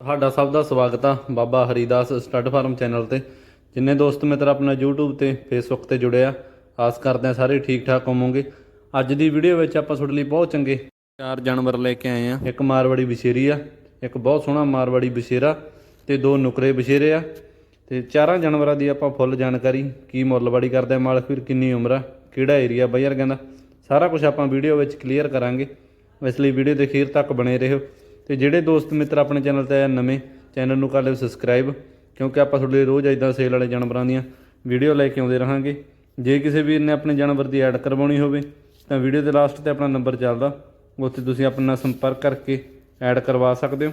ਤੁਹਾਡਾ ਸਭ ਦਾ ਸਵਾਗਤ ਆ Baba Haridas stud farm channel ਤੇ। ਜਿੰਨੇ ਦੋਸਤ ਮਿੱਤਰ ਆਪਣਾ YouTube ਤੇ, Facebook ਤੇ ਜੁੜੇ ਆ, ਆਸ ਕਰਦੇ ਆ ਸਾਰੇ ਠੀਕ ਠਾਕ ਹੋਵੋਗੇ। ਅੱਜ ਦੀ ਵੀਡੀਓ ਵਿੱਚ ਆਪਾਂ ਤੁਹਾਡੇ ਲਈ ਬਹੁਤ ਚੰਗੇ ਚਾਰ ਜਾਨਵਰ ਲੈ ਕੇ ਆਏ ਆ। ਇੱਕ ਮਾਰਵਾੜੀ ਬਸ਼ੇਰੀ ਆ, ਇੱਕ ਬਹੁਤ ਸੋਹਣਾ ਮਾਰਵਾੜੀ ਬਸ਼ੇਰਾ ਤੇ ਦੋ ਨੁਕਰੇ ਬਸ਼ੇਰੇ ਆ। ਤੇ ਚਾਰਾਂ ਜਾਨਵਰਾਂ ਦੀ ਆਪਾਂ ਫੁੱਲ ਜਾਣਕਾਰੀ, ਕੀ ਮੁੱਲਵਾੜੀ ਕਰਦੇ ਮਾਲਕ ਵੀਰ ਕਿੰਨੀ ਉਮਰ ਆ, ਕਿਹੜਾ ਏਰੀਆ ਬਈ ਕਹਿੰਦਾ ਸਾਰਾ ਕੁਝ ਆਪਾਂ ਵੀਡੀਓ ਵਿੱਚ ਕਲੀਅਰ ਕਰਾਂਗੇ। ਇਸ ਲਈ ਵੀਡੀਓ ਦੇ ਅਖੀਰ ਤੱਕ ਬਣੇ ਰਹੋ। ਤੇ ਜਿਹੜੇ ਦੋਸਤ ਮਿੱਤਰ ਆਪਣੇ ਚੈਨਲ ਤੇ ਆਏ ਨਵੇਂ, ਚੈਨਲ ਨੂੰ ਕਰ ਲਿਓ ਸਬਸਕ੍ਰਾਈਬ ਕਿਉਂਕਿ ਆਪਾਂ ਤੁਹਾਡੇ ਲਈ ਰੋਜ਼ ਇਦਾਂ ਸੇਲ ਵਾਲੇ ਜਾਨਵਰਾਂ ਦੀਆਂ ਵੀਡੀਓ ਲੈ ਕੇ ਆਉਂਦੇ ਰਹਾਂਗੇ। ਜੇ ਕਿਸੇ ਵੀਰ ਨੇ ਆਪਣੇ ਜਾਨਵਰ ਦੀ ਐਡ ਕਰਵਾਉਣੀ ਹੋਵੇ, ਤਾਂ ਵੀਡੀਓ ਦੇ ਲਾਸਟ ਤੇ ਆਪਣਾ ਨੰਬਰ ਚੱਲਦਾ। ਉੱਥੇ ਤੁਸੀਂ ਆਪਣਾ ਸੰਪਰਕ ਕਰਕੇ ਐਡ ਕਰਵਾ ਸਕਦੇ ਹੋ।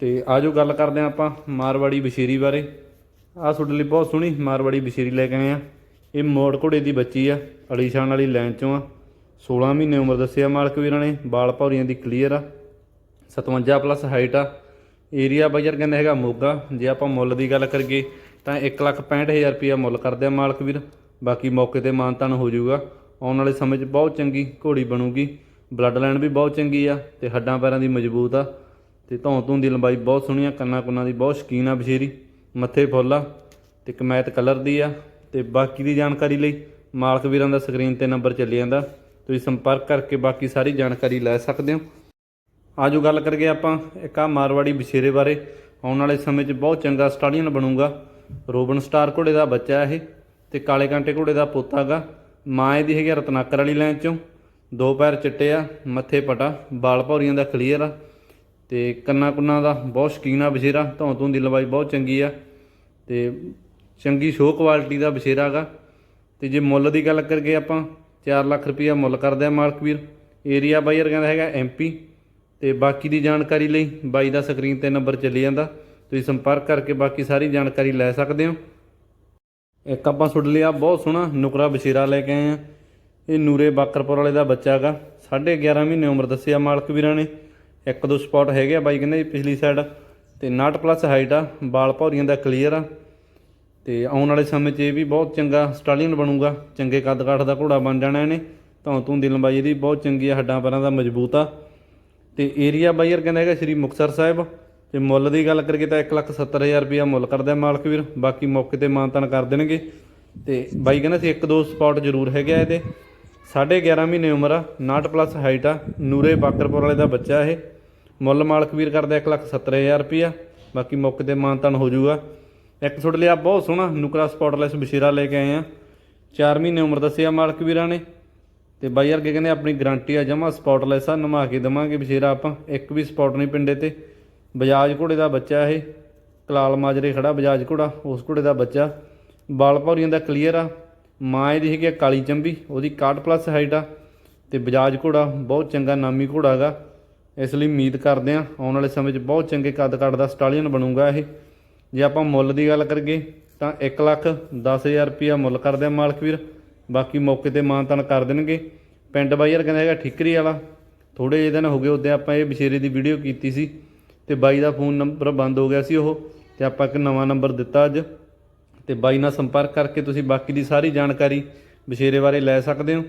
ਤੇ ਆਜੋ ਗੱਲ ਕਰਦੇ ਹਾਂ ਆਪਾਂ ਮਾਰਵਾੜੀ ਬਸ਼ੀਰੀ ਬਾਰੇ। ਆਹ ਤੁਹਾਡੇ ਲਈ ਬਹੁਤ ਸੋਹਣੀ ਮਾਰਵਾੜੀ ਬਸ਼ੀਰੀ ਲੈ ਕੇ ਆਏ ਆ ਇਹ ਮੋੜ ਘੋੜੇ ਦੀ ਬੱਚੀ ਆ ਅਲੀਸ਼ਾਨ ਵਾਲੀ ਲਾਈਨ ਚੋਂ ਆ। 16 ਮਹੀਨੇ ਉਮਰ ਦੱਸਿਆ ਮਾਲਕ ਵੀਰਾਂ ਨੇ, ਬਾਲ ਭੌਰੀਆਂ ਦੀ ਕਲੀਅਰ ਆ। 57 ਪਲੱਸ ਹਾਈਟ ਆ। ਏਰੀਆ ਬਾਜ਼ਾਰ ਕਹਿੰਦੇ ਹੈਗਾ ਮੋਗਾ। ਜੇ ਆਪਾਂ ਮੁੱਲ ਦੀ ਗੱਲ ਕਰੀਏ ਤਾਂ 165000 ਰੁਪਇਆ ਮੁੱਲ ਕਰਦੇ ਆ ਮਾਲਕ ਵੀਰ। ਬਾਕੀ ਮੌਕੇ ਤੇ ਮਾਨਤਾਨ ਹੋ ਜਾਊਗਾ। ਆਉਣ ਵਾਲੇ ਸਮੇਂ 'ਚ ਬਹੁਤ ਚੰਗੀ ਘੋੜੀ ਬਣੂਗੀ। ਬਲੱਡ ਲਾਈਨ ਵੀ ਬਹੁਤ ਚੰਗੀ ਆ ਤੇ ਹੱਡਾਂ ਪੈਰਾਂ ਦੀ ਮਜ਼ਬੂਤ ਆ। ਤੇ ਧੌਂ ਧੂੰ ਦੀ ਲੰਬਾਈ ਬਹੁਤ ਸੋਹਣੀ ਆ। ਕੰਨਾਂ ਕੁੰਨਾਂ ਦੀ ਬਹੁਤ ਸ਼ਕੀਨ ਆ ਬਸ਼ੇਰੀ। ਮੱਥੇ ਫੁੱਲ ਆ ਤੇ ਕਮੈਤ ਕਲਰ ਦੀ ਆ। ਤੇ ਬਾਕੀ ਦੀ ਜਾਣਕਾਰੀ ਲਈ ਮਾਲਕ ਵੀਰਾਂ ਦਾ ਸਕਰੀਨ ਤੇ ਨੰਬਰ ਚੱਲੀ ਜਾਂਦਾ। ਤੁਸੀਂ ਸੰਪਰਕ ਕਰਕੇ ਬਾਕੀ ਸਾਰੀ ਜਾਣਕਾਰੀ ਲੈ ਸਕਦੇ ਹੋ। ਆਜੋ ਗੱਲ ਕਰੀਏ ਆਪਾਂ ਇੱਕ ਆ ਮਾਰਵਾੜੀ ਬਸ਼ੇਰੇ ਬਾਰੇ। ਆਉਣ ਵਾਲੇ ਸਮੇਂ 'ਚ ਬਹੁਤ ਚੰਗਾ ਸਟਾਲੀਅਨ ਬਣੂਗਾ। ਰੋਬਨ ਸਟਾਰ ਘੋੜੇ ਦਾ ਬੱਚਾ ਇਹ ਤੇ ਕਾਲੇ ਕਾਂਟੇ ਘੋੜੇ ਦਾ ਪੋਤਾ ਗਾ। ਮਾਂ ਇਹਦੀ ਹੈਗੀ ਆ ਰਤਨਾਕਰ ਵਾਲੀ ਲੈਣ 'ਚੋਂ। ਦੋ ਪੈਰ ਚਿੱਟੇ ਆ, ਮੱਥੇ ਪਟਾ ਬਾਲ ਭੌਰੀਆਂ ਦਾ ਕਲੀਅਰ ਆ। ਤੇ ਕੰਨਾਂ ਕੁੰਨਾਂ ਦਾ ਬਹੁਤ ਸ਼ਕੀਨ ਆ ਬਸ਼ੇਰਾ ਧੌਂ ਧੂੰ ਦੀ ਲਵਾਈ ਬਹੁਤ ਚੰਗੀ ਆ। ਤੇ ਚੰਗੀ ਸ਼ੋਅ ਕੁਆਲਿਟੀ ਦਾ ਬਸ਼ੇਰਾ ਗਾ। ਤੇ ਜੇ ਮੁੱਲ ਦੀ ਗੱਲ ਕਰੀਏ ਆਪਾਂ 4 ਲੱਖ ਰੁਪਈਆ ਮੁੱਲ ਕਰਦੇ ਆ ਮਾਲਕ ਵੀਰ। ਏਰੀਆ ਬਾਈਅਰ ਕਹਿੰਦਾ ਹੈਗਾ ਐਮਪੀ ਤੇ ਬਾਕੀ ਦੀ ਜਾਣਕਾਰੀ ਲਈ ਬਾਈ ਦਾ ਸਕਰੀਨ ਤੇ ਨੰਬਰ ਚੱਲੀ ਜਾਂਦਾ। ਤੁਸੀਂ ਸੰਪਰਕ ਕਰਕੇ ਬਾਕੀ ਸਾਰੀ ਜਾਣਕਾਰੀ ਲੈ ਸਕਦੇ ਹੋ। ਇੱਕ ਆਪਾਂ ਸੁੱਟ ਲਿਆ, ਬਹੁਤ ਸੋਹਣਾ ਨੁਕਰਾ ਬਸ਼ੀਰਾ ਲੈ ਕੇ ਆਏ ਆ। ਇਹ ਨੂਰੇ ਬਾਕਰਪੁਰ ਵਾਲੇ ਦਾ ਬੱਚਾ ਹੈਗਾ 11.5 ਮਹੀਨੇ ਉਮਰ ਦੱਸਿਆ ਮਾਲਕ ਵੀਰਾਂ ਨੇ। ਇੱਕ ਦੋ ਸਪੌਟ ਹੈਗੇ ਆ ਬਾਈ ਕਹਿੰਦੇ ਜੀ ਪਿਛਲੀ ਸਾਈਡ ਤੇ 69 ਪਲੱਸ ਹਾਈਟ ਆ, ਬਾਲ ਭੌਰੀਆਂ ਦਾ ਕਲੀਅਰ ਆ। ਤੇ ਆਉਣ ਵਾਲੇ ਸਮੇਂ 'ਚ ਇਹ ਵੀ ਬਹੁਤ ਚੰਗਾ ਸਟਾਲੀਅਨ ਬਣੂਗਾ। ਚੰਗੇ ਕੱਦ ਕਾਠ ਦਾ ਘੋੜਾ ਬਣ ਜਾਣਾ ਇਹਨੇ। ਧੌਂ ਧੂੰ ਦੀ ਲੰਬਾਈ ਇਹਦੀ ਬਹੁਤ ਚੰਗੀ ਆ ਹੱਡਾਂ ਪਰਾਂ ਦਾ ਮਜ਼ਬੂਤ ਆ। ਤੇ ਏਰੀਆ ਬਾਈਰ ਕਹਿੰਦਾ ਹੈਗਾ ਸ਼੍ਰੀ ਮੁਕਤਸਰ ਸਾਹਿਬ। ਤੇ ਮੁੱਲ ਦੀ ਗੱਲ ਕਰੀਏ ਤਾਂ 170000 ਰੁਪਇਆ ਮੁੱਲ ਕਰਦਾ ਮਾਲਕ ਵੀਰ। ਬਾਕੀ ਮੌਕੇ ਤੇ ਮਾਨਤਾਨ ਕਰ ਦੇਣਗੇ। ਤੇ ਬਾਈ ਕਹਿੰਦਾ ਸੀ ਇੱਕ ਦੋ ਸਪੌਟ ਜ਼ਰੂਰ ਹੈਗੇ ਆ ਇਹਦੇ। 11.5 ਮਹੀਨੇ ਉਮਰ ਆ 69 ਪਲੱਸ ਹਾਈਟ ਆ, ਨੂਰੇ ਬਾਕਰਪੁਰ ਵਾਲੇ ਦਾ ਬੱਚਾ ਇਹ। ਮੁੱਲ ਮਾਲਕ ਵੀਰ ਕਰਦਾ 170000 ਰੁਪਇਆ। ਬਾਕੀ ਮੌਕੇ ਤੇ ਮਾਨਤਾਨ ਹੋ ਜਾਊਗਾ। ਇੱਕ ਤੁਹਾਡੇ ਲਿਆ ਬਹੁਤ ਸੋਹਣਾ ਨੁਕਰਾ ਸਪੌਟਲੈਸ ਬਸ਼ੀਰਾ ਲੈ ਕੇ ਆਏ ਆ। 4 ਮਹੀਨੇ ਉਮਰ ਦੱਸਿਆ ਮਾਲਕ ਵੀਰਾਂ ਨੇ। ਤੇ ਬਾਈ ਯਾਰ ਕਹਿੰਦੇ, ਆਪਣੀ ਗਾਰੰਟੀ ਆ ਜਮਾ ਸਪੌਟਲੈਸ ਆ, ਨਮਾ ਕੇ ਦਵਾਂਗੇ ਬਸ਼ੀਰਾ ਆਪਾਂ। ਇੱਕ ਵੀ ਸਪੌਟ ਨਹੀਂ ਪਿੰਡੇ ਤੇ। ਬਜਾਜ ਘੋੜੇ ਦਾ ਬੱਚਾ ਇਹ। ਕਲਾਲ ਮਾਜਰੇ ਖੜਾ ਬਜਾਜ ਘੋੜਾ, ਉਸ ਘੋੜੇ ਦਾ ਬੱਚਾ। ਬਾਲ ਭੌਰੀਆਂ ਦਾ ਕਲੀਅਰ ਆ। ਮਾਂ ਇਹਦੀ ਹੈਗੀ ਆ ਕਾਲੀ ਚੰਬੀ, ਉਹਦੀ 61 ਪਲੱਸ ਹਾਈਟ ਆ। ਤੇ ਬਜਾਜ ਘੋੜਾ ਬਹੁਤ ਚੰਗਾ ਨਾਮੀ ਘੋੜਾ ਹੈਗਾ। ਇਸ ਲਈ ਉਮੀਦ ਕਰਦੇ ਆ, ਆਉਣ ਵਾਲੇ ਸਮੇਂ 'ਚ ਬਹੁਤ ਚੰਗੇ ਕੱਦ ਕੱਟ ਦਾ ਸਟਾਲੀਅਨ ਬਣੂਗਾ ਇਹ। ਜੇ ਆਪਾਂ ਮੁੱਲ ਦੀ ਗੱਲ ਕਰੀਏ, ਤਾਂ 1 ਲੱਖ 10000 ਰੁਪਇਆ ਮੁੱਲ ਕਰਦੇ ਆ ਮਾਲਕ ਵੀਰ। ਬਾਕੀ ਮੌਕੇ ਤੇ ਮਾਨਤਾਨ ਕਰ ਦੇਣਗੇ। ਪਿੰਡ ਬਾਈ ਯਾਰ ਕਹਿੰਦਾ ਹੈਗਾ ਠਿਕਰੀ ਵਾਲਾ। ਥੋੜੇ ਜਿਹੇ ਦਿਨ ਹੋ ਗਏ ਉਦੋਂ ਆਪਾਂ ਇਹ ਬਸ਼ੇਰੇ ਦੀ ਵੀਡੀਓ ਕੀਤੀ ਸੀ ਤੇ ਬਾਈ ਦਾ ਫੋਨ ਨੰਬਰ ਬੰਦ ਹੋ ਗਿਆ ਸੀ ਉਹ ਤੇ ਆਪਾਂ ਇੱਕ ਨਵਾਂ ਨੰਬਰ ਦਿੱਤਾ ਅੱਜ। ਤੇ ਬਾਈ ਨਾਲ ਸੰਪਰਕ ਕਰਕੇ ਤੁਸੀਂ ਬਾਕੀ ਦੀ ਸਾਰੀ ਜਾਣਕਾਰੀ ਬਸ਼ੇਰੇ ਬਾਰੇ ਲੈ ਸਕਦੇ ਹੋ।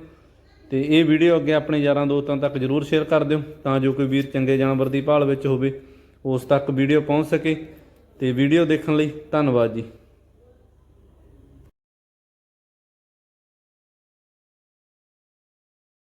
ਤੇ ਇਹ ਵੀਡੀਓ ਅੱਗੇ ਆਪਣੇ ਯਾਰਾਂ ਦੋਸਤਾਂ ਤੱਕ ਜਰੂਰ ਸ਼ੇਅਰ ਕਰ ਦਿਓ ਤਾਂ ਜੋ ਕੋਈ ਵੀਰ ਚੰਗੇ ਜਾਨਵਰ ਦੀ ਭਾਲ ਵਿੱਚ ਹੋਵੇ, ਉਸ ਤੱਕ ਵੀਡੀਓ ਪਹੁੰਚ ਸਕੇ। ਤੇ ਵੀਡੀਓ ਦੇਖਣ ਲਈ ਧੰਨਵਾਦ ਜੀ।